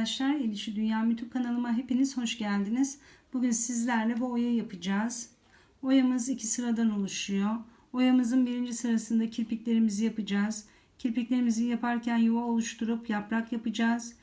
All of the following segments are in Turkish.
arkadaşlar. İlişi Dünya YouTube kanalıma hepiniz hoş geldiniz. Bugün sizlerle bu oya yapacağız. Oyamız iki sıradan oluşuyor. Oyamızın birinci sırasında kirpiklerimizi yapacağız. Kirpiklerimizi yaparken yuva oluşturup yaprak yapacağız.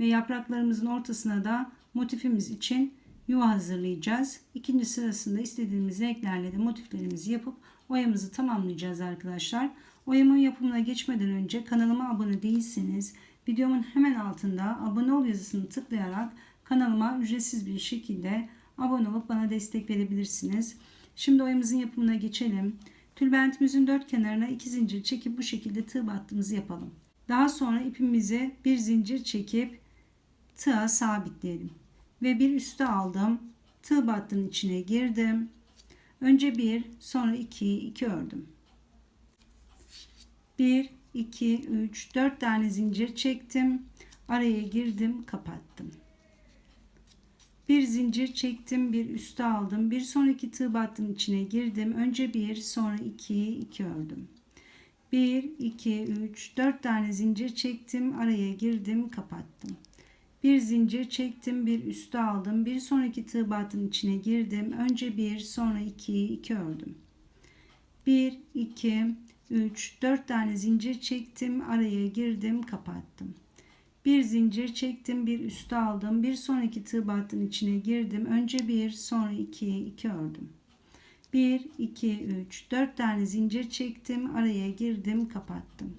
Ve yapraklarımızın ortasına da motifimiz için yuva hazırlayacağız. İkinci sırasında istediğimiz renklerle de motiflerimizi yapıp oyamızı tamamlayacağız arkadaşlar. Oyamın yapımına geçmeden önce kanalıma abone değilseniz videomun hemen altında abone ol yazısını tıklayarak kanalıma ücretsiz bir şekilde abone olup bana destek verebilirsiniz. Şimdi oyamızın yapımına geçelim. Tülbentimizin dört kenarına iki zincir çekip bu şekilde tığ battığımızı yapalım. Daha sonra ipimizi bir zincir çekip tığa sabitleyelim. Ve bir üste aldım. Tığ battının içine girdim. Önce bir sonra iki iki ördüm. 1, 2, 3, 4 tane zincir çektim. Araya girdim, kapattım. Bir zincir çektim, bir üste aldım. Bir sonraki tığ battının içine girdim. Önce bir, sonra iki, iki ördüm. 1, 2, 3, 4 tane zincir çektim. Araya girdim, kapattım. Bir zincir çektim, bir üste aldım. Bir sonraki tığ battının içine girdim. Önce bir, sonra iki, iki ördüm. 1, 2, 3, 4 tane zincir çektim. Araya girdim, kapattım. Bir zincir çektim, bir üste aldım. Bir sonraki tığ battının içine girdim. Önce bir, sonra iki, iki ördüm. 1, 2, 3, 4 tane zincir çektim. Araya girdim, kapattım.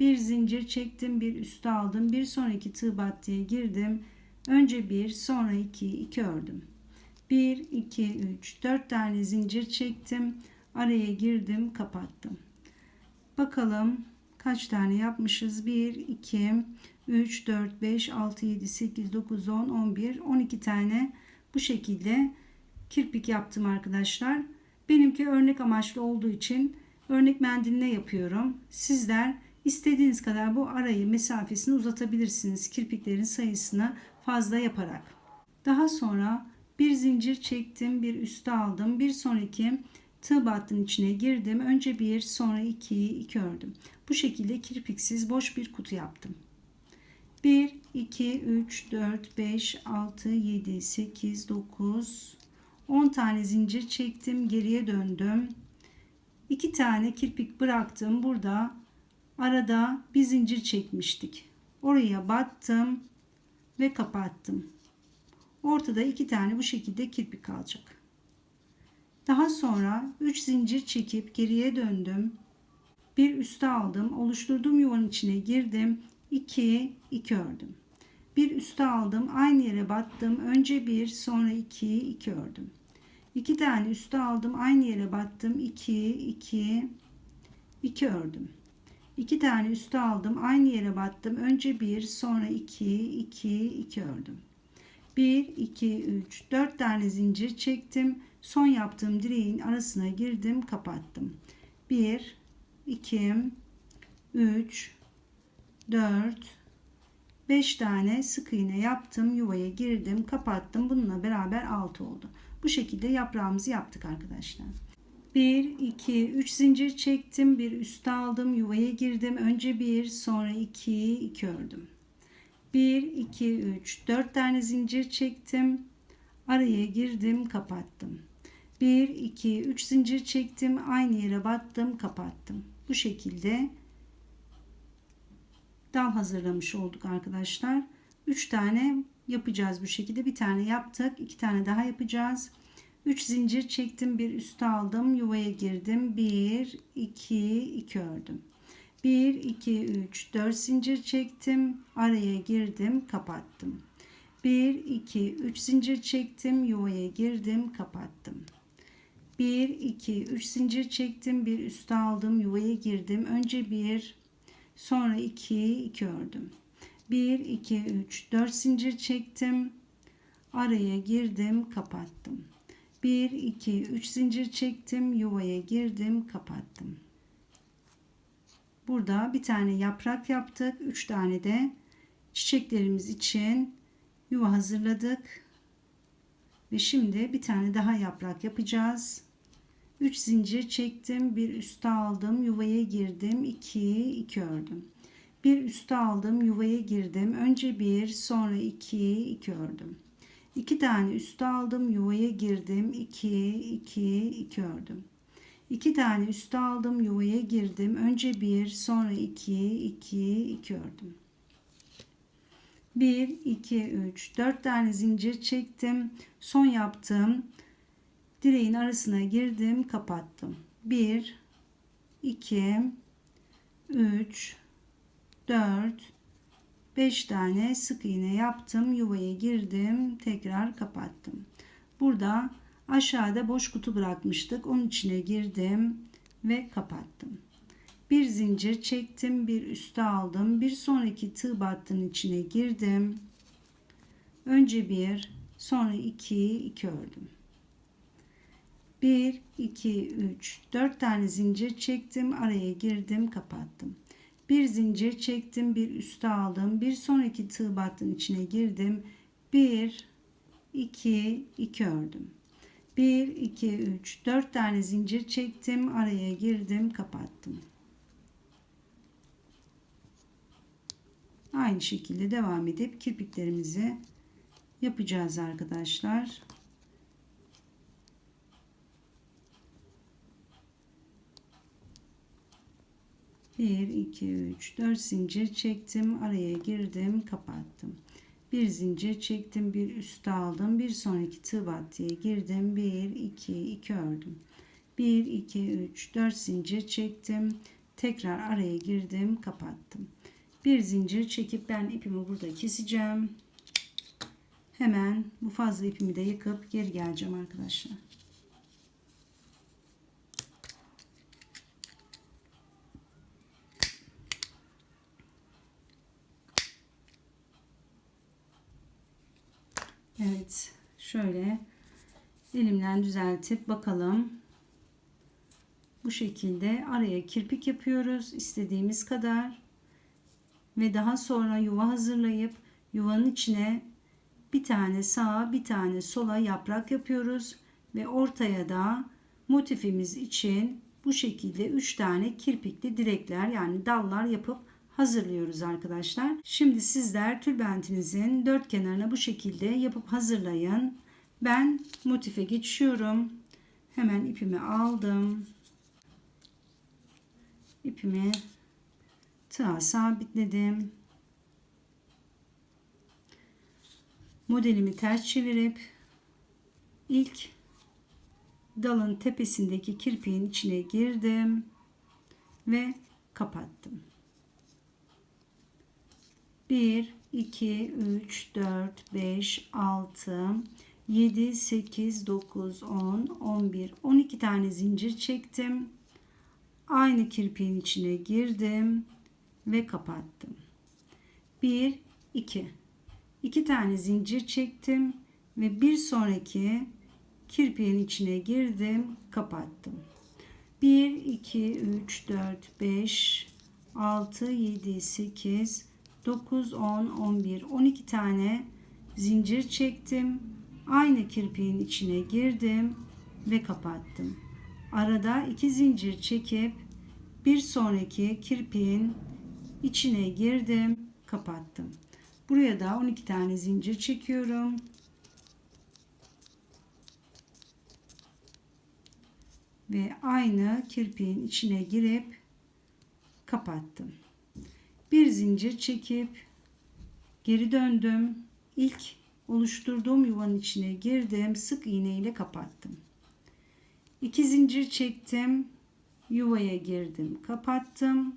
Bir zincir çektim, bir üste aldım. Bir sonraki tığ battıya girdim. Önce bir, sonra iki, iki ördüm. 1, 2, 3, 4 tane zincir çektim. Araya girdim, kapattım. Bakalım kaç tane yapmışız? 1, 2, 3, 4, 5, 6, 7, 8, 9, 10, 11, 12 tane bu şekilde kirpik yaptım arkadaşlar. Benimki örnek amaçlı olduğu için örnek mendiline yapıyorum. Sizler istediğiniz kadar bu arayı mesafesini uzatabilirsiniz. Kirpiklerin sayısını fazla yaparak. Daha sonra bir zincir çektim, bir üste aldım. Bir sonraki tığ battının içine girdim. Önce bir, sonra iki, iki ördüm. Bu şekilde kirpiksiz boş bir kutu yaptım. 1, 2, 3, 4, 5, 6, 7, 8, 9, 10 tane zincir çektim. Geriye döndüm. 2 tane kirpik bıraktım. Burada arada bir zincir çekmiştik. Oraya battım ve kapattım. Ortada iki tane bu şekilde kirpik kalacak. Daha sonra 3 zincir çekip geriye döndüm. Bir üste aldım. Oluşturduğum yuvanın içine girdim. 2 2 ördüm. Bir üste aldım. Aynı yere battım. Önce bir, sonra 2 2 ördüm. 2 tane üste aldım. Aynı yere battım. 2 2 2 ördüm. 2 tane üste aldım. Aynı yere battım. Önce bir, sonra 2 2 2 ördüm. 1 2 3 4 tane zincir çektim son yaptığım direğin arasına girdim kapattım. 1 2 3 4 5 tane sık iğne yaptım yuvaya girdim kapattım. Bununla beraber 6 oldu. Bu şekilde yaprağımızı yaptık arkadaşlar. 1 2 3 zincir çektim bir üst aldım yuvaya girdim. Önce bir sonra 2 2 ördüm. 1 2 3 4 tane zincir çektim araya girdim kapattım 1 2 3 zincir çektim. Aynı yere battım kapattım. Bu şekilde dal hazırlamış olduk arkadaşlar. 3 tane yapacağız bu şekilde. Bir tane yaptık 2 tane daha yapacağız. 3 zincir çektim bir üste aldım yuvaya girdim. 1 2 2 ördüm. 1 2 3 4 zincir çektim araya girdim kapattım. 1 2 3 zincir çektim yuvaya girdim kapattım 1 2 3 zincir çektim bir üste aldım yuvaya girdim. Önce bir sonra 2 2 ördüm. 1 2 3 4 zincir çektim. Araya girdim kapattım. 1 2 3 zincir çektim yuvaya girdim kapattım. Burada bir tane yaprak yaptık. 3 tane de çiçeklerimiz için yuva hazırladık. Ve şimdi bir tane daha yaprak yapacağız 3 zincir çektim bir üste aldım yuvaya girdim 2 2 ördüm Bir üste aldım, yuvaya girdim. Önce bir, sonra iki, iki ördüm. İki tane üste aldım, yuvaya girdim. iki, iki, iki ördüm. İki tane üste aldım, yuvaya girdim. Önce bir, sonra iki, iki, iki ördüm. 1, 2, 3, 4 tane zincir çektim. Son yaptığım direğin arasına girdim, kapattım. 1, 2, 3, 4, 5 tane sık iğne yaptım. Yuvaya girdim, tekrar kapattım. Burada aşağıda boş kutu bırakmıştık. Onun içine girdim ve kapattım. Bir zincir çektim, bir üste aldım. Bir sonraki tığ battının içine girdim. Önce bir, sonra iki, iki ördüm. 1, 2, 3, 4 tane zincir çektim, araya girdim, kapattım. Bir zincir çektim, bir üste aldım. Bir sonraki tığ battının içine girdim. 1, 2, 2 ördüm. 1, 2, 3, 4 tane zincir çektim, araya girdim, kapattım. Aynı şekilde devam edip kirpiklerimizi yapacağız arkadaşlar. Bir, iki, üç, dört zincir çektim. Araya girdim, kapattım. Bir zincir çektim, bir üste aldım. Bir sonraki tığ battıya girdim. Bir, iki, iki ördüm. Bir, iki, üç, dört zincir çektim. Tekrar araya girdim, kapattım bir zincir çekip ben ipimi burada keseceğim. Hemen bu fazla ipimi de yıkıp geri geleceğim arkadaşlar. Evet şöyle elimden düzeltip bakalım. Bu şekilde araya kirpik yapıyoruz istediğimiz kadar. Ve daha sonra yuva hazırlayıp yuvanın içine bir tane sağa bir tane sola yaprak yapıyoruz. Ve ortaya da motifimiz için bu şekilde 3 tane kirpikli direkler yani dallar yapıp hazırlıyoruz arkadaşlar. Şimdi sizler tülbentinizin dört kenarına bu şekilde yapıp hazırlayın. Ben motife geçiyorum. Hemen ipimi aldım. İpimi tığa sabitledim. Modelimi ters çevirip ilk dalın tepesindeki kirpiğin içine girdim ve kapattım. 1 2 3 4 5 6 7 8 9 10 11 12 tane zincir çektim. Aynı kirpiğin içine girdim ve kapattım. 1 2 2 tane zincir çektim ve bir sonraki kirpiğin içine girdim, kapattım. 1 2 3 4 5 6 7 8 9 10 11 12 tane zincir çektim. Aynı kirpiğin içine girdim ve kapattım. Arada iki zincir çekip bir sonraki kirpiğin içine girdim kapattım buraya da 12 tane zincir çekiyorum ve aynı kirpiğin içine girip kapattım bir zincir çekip geri döndüm. İlk oluşturduğum yuvanın içine girdim sık iğne ile kapattım. İki zincir çektim yuvaya girdim kapattım.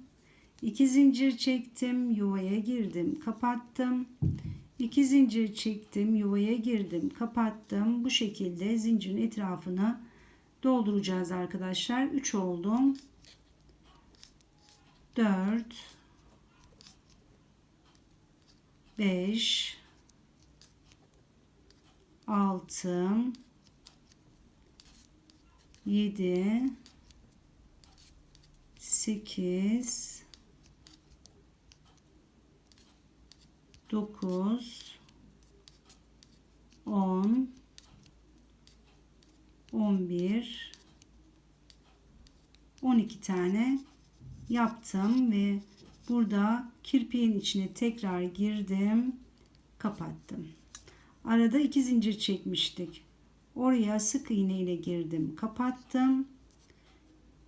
2 zincir çektim yuvaya girdim kapattım. 2 zincir çektim yuvaya girdim kapattım. Bu şekilde zincirin etrafını dolduracağız arkadaşlar. 3 oldum. 4 5 6 7 8 9 10 11 12 tane yaptım ve burada kirpiğin içine tekrar girdim kapattım. Arada iki zincir çekmiştik. Oraya sık iğne ile girdim kapattım.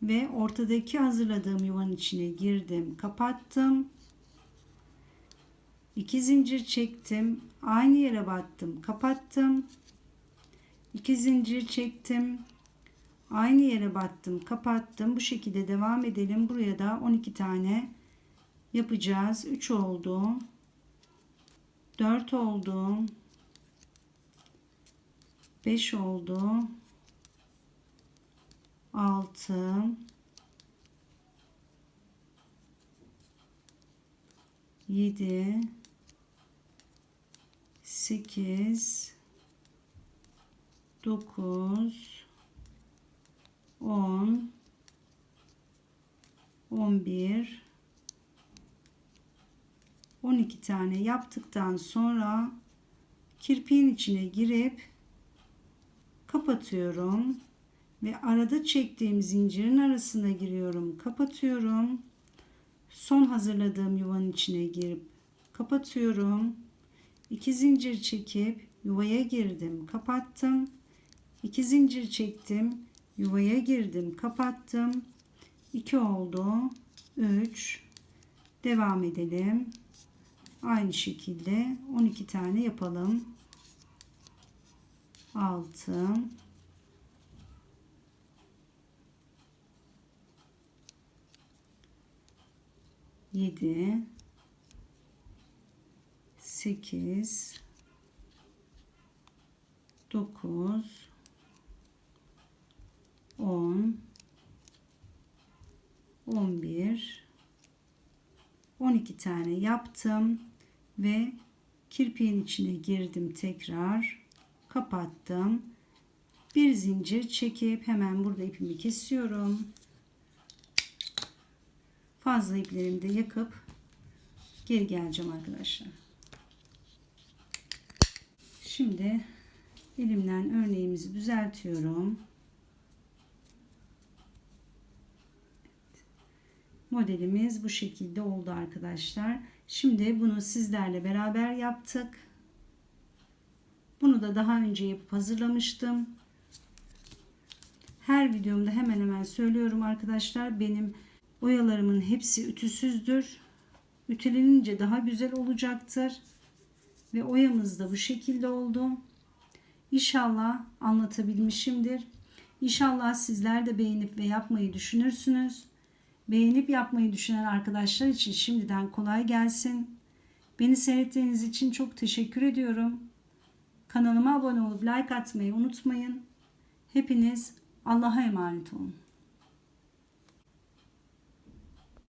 Ve ortadaki hazırladığım yuvanın içine girdim kapattım. İki zincir çektim aynı yere battım kapattım. İki zincir çektim aynı yere battım kapattım. Bu şekilde devam edelim. Buraya da 12 tane yapacağız. 3 oldu. 4 oldu. 5 oldu. 6 7 8 9 10 11 12 tane yaptıktan sonra kirpiğin içine girip kapatıyorum ve arada çektiğim zincirin arasına giriyorum kapatıyorum. Son hazırladığım yuvanın içine girip kapatıyorum. 2 zincir çekip yuvaya girdim kapattım. 2 zincir çektim yuvaya girdim kapattım. 2 oldu. 3 devam edelim aynı şekilde 12 tane yapalım. 6 7 8 9 10 11 12 tane yaptım ve kirpiğin içine girdim tekrar kapattım. Bir zincir çekip hemen burada ipimi kesiyorum. Fazla iplerimi de yakıp geri geleceğim arkadaşlar. Şimdi elimden örneğimizi düzeltiyorum modelimiz bu şekilde oldu arkadaşlar. Şimdi bunu sizlerle beraber yaptık. Bunu da daha önce yapıp hazırlamıştım. Her videomda hemen hemen söylüyorum arkadaşlar. Benim oyalarımın hepsi ütüsüzdür. Ütülenince daha güzel olacaktır. Ve oyamız da bu şekilde oldu. İnşallah anlatabilmişimdir. İnşallah sizler de beğenip ve yapmayı düşünürsünüz. Beğenip yapmayı düşünen arkadaşlar için şimdiden kolay gelsin. Beni seyrettiğiniz için çok teşekkür ediyorum. Kanalıma abone olup like atmayı unutmayın. Hepiniz Allah'a emanet olun.